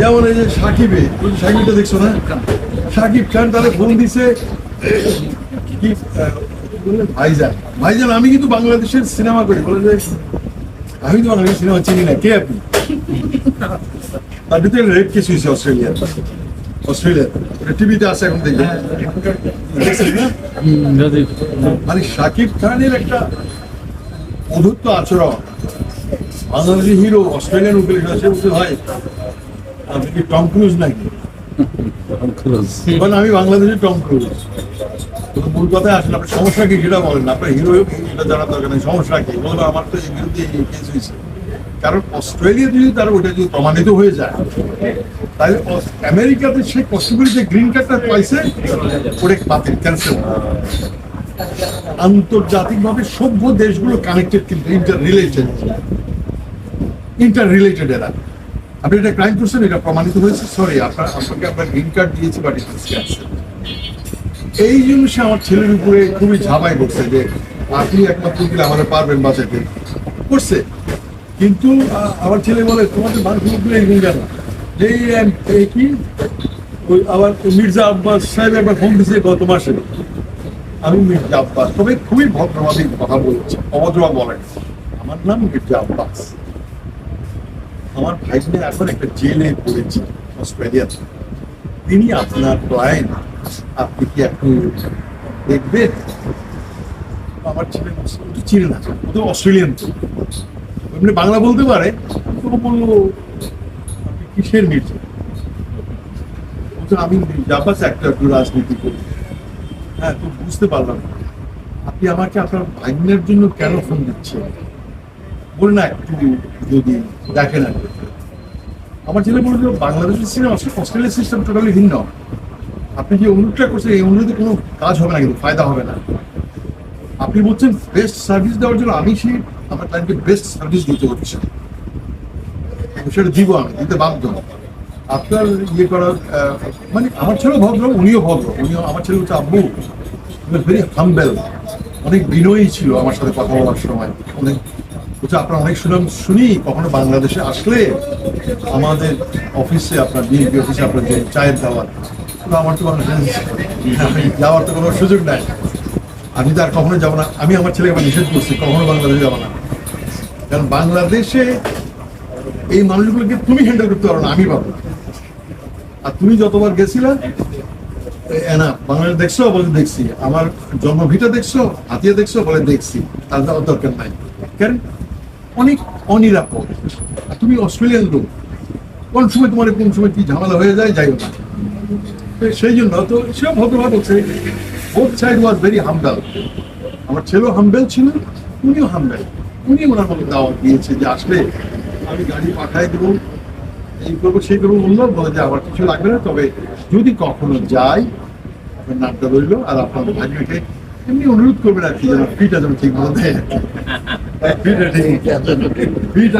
যেমন এই যে সাকিবে সাকিবটা দেখছ না? সাকিব খান তাহলে ফোন দিছে ভাইজান। ভাইজান আমি কিন্তু বাংলাদেশের সিনেমা করি। বলে যে আমি তো বাংলাদেশের সিনেমা চিনি না কে আপনি? তার ভিতরে রেপ কেস হয়েছে অস্ট্রেলিয়া অস্ট্রেলিয়া টিভিতে আছে এখন দেখবেন দেখছেন মানে শাকিব খানের একটা অধুত্ব আচরণ। বাংলাদেশি হিরো অস্ট্রেলিয়ান সে বলছে ভাই আপনি কি টম ক্রুজ নাকি? মানে আমি বাংলাদেশি টম ক্রুজ। মূল কথায় আসেন আপনার সমস্যা কি সেটা বলেন আপনার হিরো এটা জানার দরকার নেই। সমস্যা কি? বলব আমার তো এই বিরুদ্ধে এই কেস হয়েছে। কারণ অস্ট্রেলিয়া যদি তার ওটা যদি প্রমাণিত হয়ে যায় তাহলে আমেরিকাতে সে কষ্ট করে যে গ্রিন কার্ডটা পাইছে ওটা বাতিল ক্যান্সেল আন্তর্জাতিকভাবে সভ্য দেশগুলো কানেক্টেড কিন্তু ইন্টার রিলেটেড ইন্টার রিলেটেড এরা। আপনি এটা ক্রাইম করছেন এটা প্রমাণিত হয়েছে? সরি আপনার আপনাকে আপনার গ্রিন কার্ড এই জন্য সে আমার ছেলের উপরে খুবই ঝাঁপাই করছে যে আপনি একমাত্র দিলে আমাদের পারবেন বাঁচাতে। করছে। কিন্তু আমার ছেলে বলে তোমাদের মানুষ উপরে এরকম কেন? যে এই, কি ওই আবার মির্জা আব্বাস সাহেব একবার ফোন দিয়েছে গত মাসে। আমি মির্জা আব্বাস তবে খুবই ভদ্রভাবে কথা বলছে অভদ্রভাবে বলেন। আমার নাম মির্জা আব্বাস। আমার ভাইজনে এখন একটা জেলে পড়েছে অস্ট্রেলিয়াতে তিনি আপনার ক্লায়েন্ট আপনি কি একটু দেখবেন? আমার ছেলে তো চিনে না, ও তো অস্ট্রেলিয়ান তো। এমনি বাংলা বলতে পারে তো ও বলল, আপনি কিসের মির্জা বলছে আমি মির্জা আব্বাস একটা একটু রাজনীতি করি। হ্যাঁ তো বুঝতে পারলাম। আপনি আমাকে আপনার ভাগ্নের জন্য কেন ফোন দিচ্ছেন? বলে না একটু যদি দেখেন আর আমার ছেলে বলল, বাংলাদেশের সিনেমা অস্ট্রেলিয়ার সিস্টেম টোটালি ভিন্ন। আপনি যে অনুরোধটা করছেন, এই অনুরোধে কোনো কাজ হবে না কিন্তু, ফায়দা হবে না। আপনি বলছেন বেস্ট সার্ভিস দেওয়ার জন্য আমি সেই আমার ক্লায়েন্টকে বেস্ট সার্ভিস দিতে হচ্ছে। সেটা দিব আমি, দিতে বাধ্য। আপনার ইয়ে করার মানে আমার ছেলে ভদ্র, উনিও ভদ্র। উনিও আমার ছেলে হচ্ছে আব্বু। ভেরি হাম্বেল অনেক বিনয়ী ছিল আমার সাথে কথা বলার সময়। অনেক বলছে আপনার অনেক সুনাম শুনি, কখনো বাংলাদেশে আসলে আমাদের অফিসে আপনার বিএনপি অফিসে আপনার যে চায়ের দাওয়াত আমার তো আমি যাওয়ার তো কোনো সুযোগ নাই। আমি তো আর কখনো যাব না। আমি আমার ছেলেকে নিষেধ করছি, কখনো বাংলাদেশে যাব না। কারণ বাংলাদেশে এই মানুষগুলোকে তুমি হ্যান্ডেল করতে পারো না, আমি পাবো আর তুমি যতবার গেছিলা না বাংলাদেশ দেখছ, বলে দেখছি। আমার জন্মভিটা দেখছ, হাতিয়া দেখছ, বলে দেখছি। তার দরকার নাই। কেন অনেক অনিরাপদ। তুমি অস্ট্রেলিয়ান লোক, কোন সময় তোমার কোন সময় কি ঝামেলা হয়ে যায়, যাইও না। সেই জন্য তো সেও ভদ্রভাবে বলছে both side was very humble আমার ছেলেও হামবেল ছিল, উনিও হামবেল উনি ওনার মতো দাওয়াত দিয়েছে যে আসলে আমি গাড়ি পাঠাই দেবো, এই করব, সেই করব। বলল বলে যে, আমার কিছু লাগবে না। তবে যদি কখনো যাই, আপনার নামটা রইল, আর আপনার ভাগ্যকে এমনি অনুরোধ করবেন আর কি যেন ফিটা যেন ঠিক মতো দেয় ফিটা ঠিক ফিটা